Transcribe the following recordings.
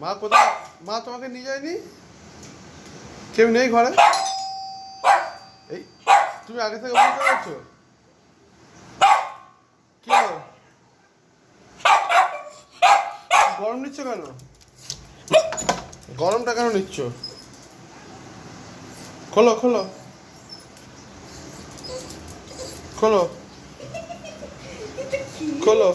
মা কোথায়? মা তোমাকে নিয়ে যায়নি? কেউ নেই ঘরে? এই তুমি আগে থেকে বুঝতে পারছ? কি গরম নিচ্ছ কেন? গরমটা কেন নিচ্ছ? খোলো খোলো। খোলো। খোলো।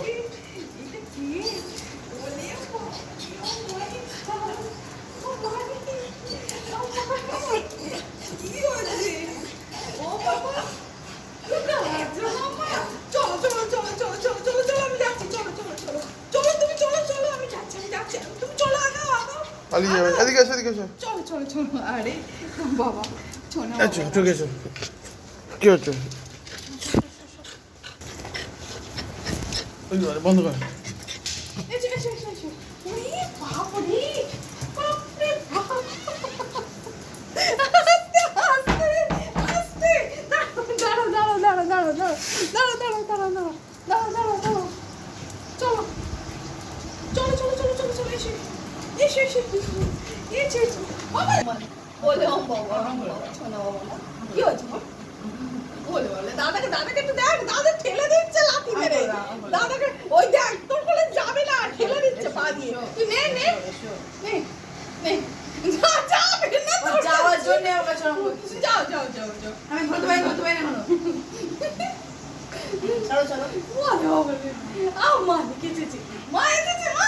পালিয়ে যাবে এদিকে এসো এদিকে এসো চলো চলো চলো আরে বাবা চলো আচ্ছা ঠিক আছে কি হচ্ছে বন্ধ কর চলো চলো চলো চলো চলো এসে বাবা বলে ও বাবা শোনো কি হয়েছে বলে বলে দাদাকে দাদাকে একটু দেখ দাদা ঠেলে দিচ্ছে লাথি মেরে। দাদাকে ওই দেখ তোর কোলে যাবে না ঠেলে দিচ্ছে পা দিয়ে। তুই নে নে। নে নে। না যাবে না তোর যাওয়ার জন্য যাও যাও যাও যাও। আমি ধরতে পারি ধরতে পারি এখনও। চলো চলো। মা দেখেছি। মা এসেছে মা।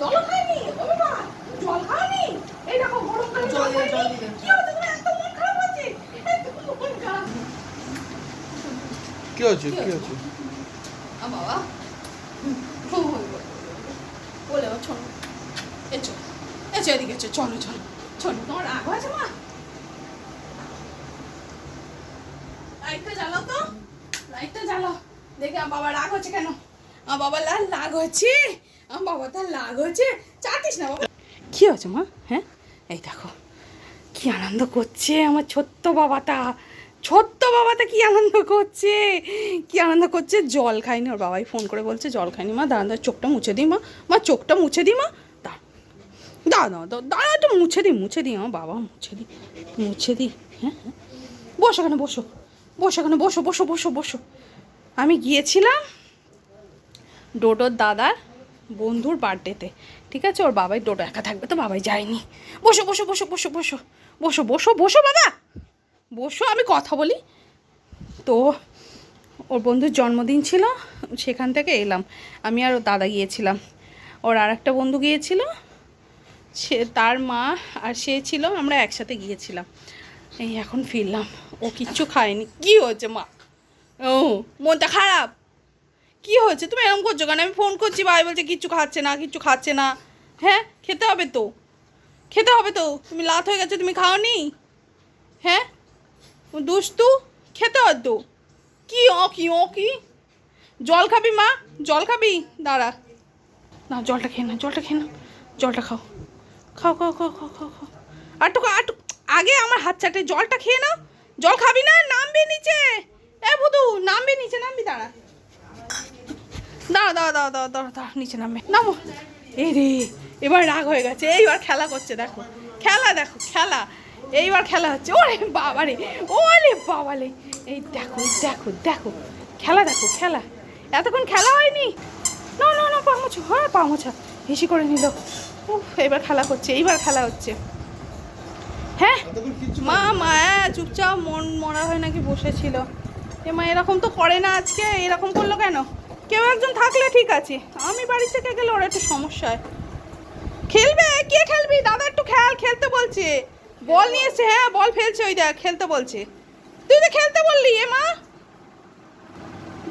জল খাইনি ও বাবা জল খাওনি এই দেখো গরম জল খাইনি। কি হচ্ছে তোমার? এত মন খারাপ হচ্ছে। মন খারাপ। কি হচ্ছে কি হচ্ছে আ বাবা। বলে বলে ও চলো এচো এচো এদিকে এচো চলো চলো চলো তোমার রাগ আছে মা? লাইটটা জ্বালাও তো। লাইটটা জ্বালাও। দেখে আমার বাবা রাগ হচ্ছে কেন? আমার বাবা লাল রাগ হচ্ছে। আমার বাবা, তার রাগ হচ্ছে চাটিস না বাবা। কি হচ্ছে মা? হ্যাঁ? এই দেখো, কি আনন্দ করছে আমার ছোট্ট বাবাটা। ছোট্ট বাবাটা কি আনন্দ করছে? কি আনন্দ করছে? জল খাইনি ওর বাবাই ফোন করে বলছে, জল খাইনি মা। দাঁড়া দাঁড়া, চোখটা মুছে দিই মা। মা, চোখটা মুছে দিই মা। দাঁড়া দাঁড়া দাঁড়া, একটু মুছে দিই মুছে দিই, আমার বাবা মুছে দিই মুছে দিই। হ্যাঁ? বসো এখানে বসো। বসো এখানে বসো বসো বসো বসো। আমি গিয়েছিলাম ডোডোর দাদার বন্ধুর বার্থডেতে। ঠিক আছে? ওর বাবাই ডোডো একা থাকবে তো বাবাই যায়নি। বসো বসো বসো বসো বসো বসো বসো বসো বাবা! বসো, আমি কথা বলি। তো ওর বন্ধুর জন্মদিন ছিল, সেখান থেকে এলাম। আমি আর ওর দাদা গিয়েছিলাম। ওর আর একটা বন্ধু গিয়েছিল। সে, তার মা আর সে ছিল, আমরা একসাথে গিয়েছিলাম। এই এখন ফিরলাম। ও কিচ্ছু খায়নি। কি হয়েছে মা? ও, মনটা খারাপ? কি হয়েছে? তুমি এরকম করছ কেন? আমি ফোন করছি, ভাই বলছে কিচ্ছু খাচ্ছে না, কিচ্ছু খাচ্ছে না। হ্যাঁ খেতে হবে তো। খেতে হবে তো। তুমি লাত হয়ে গেছো, তুমি খাওনি? হ্যাঁ? দুস্তু খেতে হয় তো। কি অ কি, ও কি? জল খাবি মা, জল খাবি? দাঁড়া। না, জলটা খেয়ে না জলটা খেয়ে না জলটা খাও। খাও খাও খাও খাও খাও খাও। আটু আটু আগে আমার হাত চাটে জলটা খেয়ে নাও। জল খাবি না, নামবি নিচে। এ বুধু নামবি নিচে, নামবি, দাঁড়া। দাঁড়া দাঁড়া দাঁড়া দাঁড়া দাঁড়া দাঁড়া নিচে নামবে নামো। এই রে এবার রাগ হয়ে গেছে এইবার খেলা করছে দেখো। খেলা দেখো খেলা। এইবার খেলা হচ্ছে। ওরে বাবারে ওরে বাবালে এই দেখো দেখো দেখো। খেলা দেখো খেলা। এতক্ষণ খেলা হয়নি? না না না পামোছো হ্যাঁ পামোছা হিসি করে নিল। উফ এবার খেলা করছে এইবার খেলা হচ্ছে। হ্যাঁ? মা মায়া চুপচাপ মন মরা হয়ে নাকি বসেছিল। এ মা এরকম তো করে না আজকে। এরকম করল কেন? কেউ একজন থাকলে ঠিক আছে। আমি বাড়ি থেকে গেলে ওর একটু সমস্যা হয় খেলবে? কে খেলবি? দাদা একটু খেল খেলতে বলছে। বল নিয়ে এসছে হ্যাঁ বল ফেলছে ওই দেখ খেলতে বলছে। তুই তো খেলতে বললি এ মা!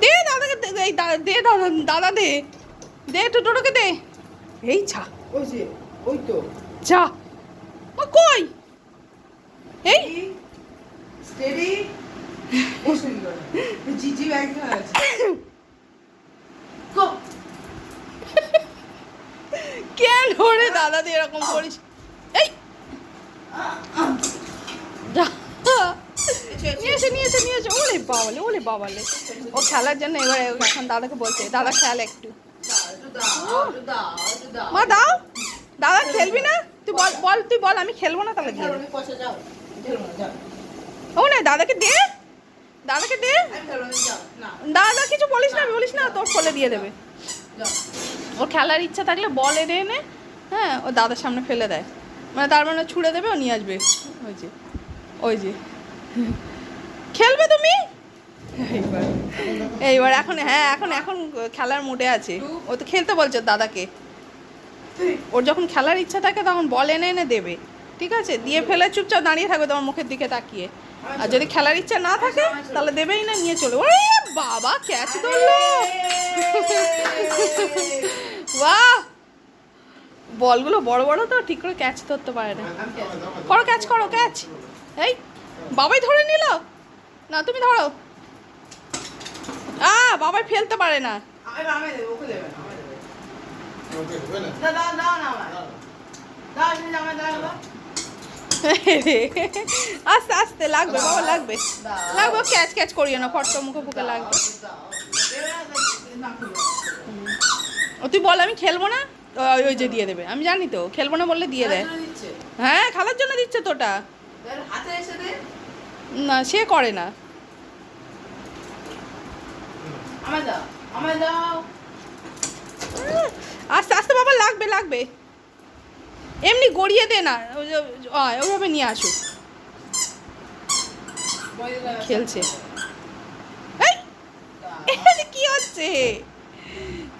দে দাদাকে দে, এই দে দাদা দাদা দে। দে একটু টোটোকে দে। এই ছা ওই যে ওই তো। যা। কই? এই। স্টেডি জিজি ব্যাগ আছে গো কেন রে দাদা দিয়ে এরকম করিস। এই! যা। নিয়ে এসে নিয়ে এসে নিয়ে এসে। ওলে বাবালে ওলে বাবালে। ও খেলার জন্য এবারে এখন দাদাকে বলছে দাদা খেল একটু। মা দাও। দাদা খেলবি না? তুই বল বল তুই বল আমি খেলব না তাহলে। দিয়ে ও না দাদাকে দে। দাদাকে দে। দাদা কিছু বলিস না বলিস না তোর ফলে দিয়ে দেবে। ওর খেলার ইচ্ছা থাকলে বল এনে এনে। হ্যাঁ ও দাদার সামনে ফেলে দেয়। মানে তার মানে ছুড়ে দেবে ও নিয়ে আসবে। ওই যে ওই যে। খেলবে তুমি? এইবার। এইবার এখন হ্যাঁ এখন এখন খেলার মুডে আছে। ও তো খেলতে বলছে দাদাকে। ওর যখন খেলার ইচ্ছা থাকে তখন বল এনে এনে দেবে। ঠিক আছে? দিয়ে ফেলে চুপচাপ দাঁড়িয়ে থাকবে তোমার মুখের দিকে তাকিয়ে। আর যদি খেলার ইচ্ছা না থাকে তাহলে দেবেই না নিয়ে চলে। ওরে বাবা ক্যাচ ধরলো বাহ! বলগুলো বড় বড় তো ঠিক করে ক্যাচ ধরতে পারে না। করো ক্যাচ করো ক্যাচ এই, বাবাই ধরে নিল। না, তুমি ধরো। আ, বাবাই ফেলতে পারে না। আস্তে আস্তে, লাগবে, বাবা, লাগবে। লাগবে ক্যাচ ক্যাচ করিও না, ফটকা মুখে ফুকে লাগবে। ও, তুই বল, আমি খেলব না? ওই- ওই যে দিয়ে দেবে। আমি জানি তো খেলব না বললে দিয়ে দেয়। হ্যাঁ খেলার জন্য দিচ্ছে তোটা না সে করে না। আস্তে আস্তে বাবা লাগবে লাগবে। এমনি গড়িয়ে দে না ওইভাবে নিয়ে আসুক। খেলছে। কি হচ্ছে?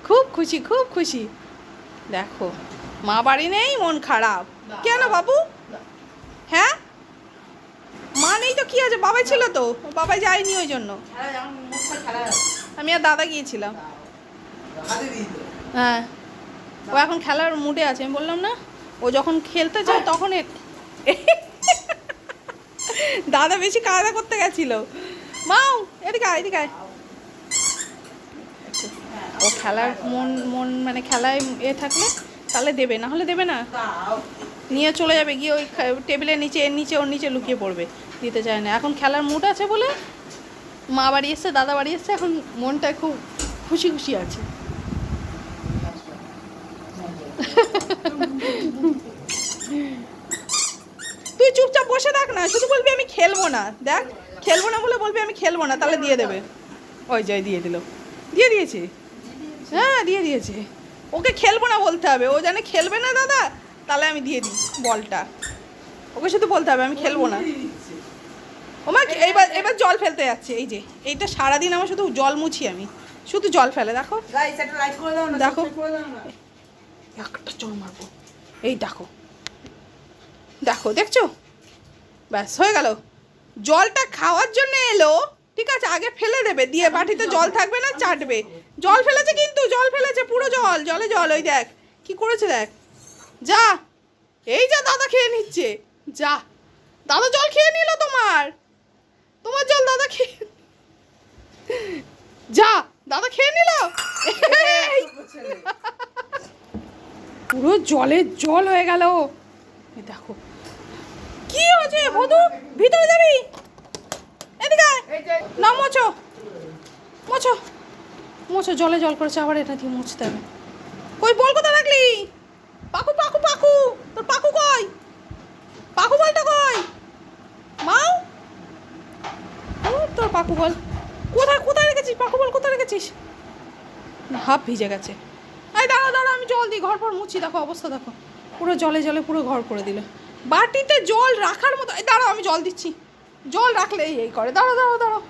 খুব খুশি খুব খুশি। দেখো, মা বাড়ি নেই, মন খারাপ। কেন বাবু? হ্যাঁ? মা নেই তো কি আছে? বাবাই ছিল তো। বাবাই যায়নি ওই জন্য। আমি আর দাদা গিয়েছিলাম। হ্যাঁ। ও এখন খেলার মুডে আছে। আমি বললাম, না, ও যখন খেলতে যায় তখন দাদা বেশি কায়দা করতে গেছিল। মাও এদিকে আয় এদিকে আয়। ও খেলার মন মন মানে খেলায় এ থাকলে তাহলে দেবে, না হলে দেবে না। নিয়ে চলে যাবে, গিয়ে ওই টেবিলের নিচে এর নিচে, ওর নিচে লুকিয়ে পড়বে, দিতে চায় না। এখন খেলার মুড আছে বলে মা বাড়ি এসছে, দাদা বাড়ি এসছে, এখন মনটা খুব খুশি খুশি আছে। তুই চুপচাপ বসে থাক না, শুধু বলবি আমি খেলব না, দেখ, খেলব না বলে বলবি আমি খেলব না, তাহলে দিয়ে দেবে। ওই জয় দিয়ে দিল। দিয়ে দিয়েছে। হ্যাঁ দিয়ে দিয়েছে। ওকে খেলব না বলতে হবে। ও জানে খেলবে না দাদা তাহলে আমি দিয়ে দিই বলটা। ওকে শুধু বলতে হবে আমি খেলব না। দিয়ে দিচ্ছে ও মা এইবার এবার জল ফেলতে যাচ্ছে এই যে এইটা সারাদিন আমার শুধু জল মুছি আমি। শুধু জল ফেলে দেখো। গাইস একটা লাইক করে দাও না দেখো। একটা চড় মারবো। এই দেখো। দেখো দেখছ? ব্যাস হয়ে গেল। জলটা খাওয়ার জন্য এলো ঠিক আছে আগে ফেলে দেবে দিয়ে বাটিতে জল থাকবে না চাটবে। জল ফেলেছে কিন্তু জল ফেলেছে পুরো জল জলে জল ওই দেখ। কি করেছে দেখ? যা এই যা দাদা খেয়ে নিচ্ছে যা। দাদা জল খেয়ে নিল তোমার। তোমার জল দাদা খেয়ে যা দাদা খেয়ে নিল। পুরো জলের জল হয়ে গেল। দেখো। কি হয়েছে বধু? ভিতরে যাবি? এদিকে। না মোছো। মোছো। মোছো, জলে জল করেছে, আবার এটা দিয়ে মুছতে হবে। কই, বল কোথায় রাখলি? পাকু পাকু পাকু, তোর পাকু কই? পাকু বলটা কই? মাও? তোর পাকু বল। কোথায় কোথায় রেখেছিস? পাকু বল, কোথায় রেখেছিস? হাফ ভিজে গেছে। এই দাঁড়া দাঁড়া, আমি জল দিই, ঘর পর মুছি, দেখো অবস্থা, দেখো। পুরো জলে জলে, পুরো ঘর করে দিল। বাটিতে জল রাখার মতো এই দাঁড়াও, আমি জল দিচ্ছি। জল রাখলে এই এই করে। দাঁড়াও দাঁড়াও দাঁড়াও।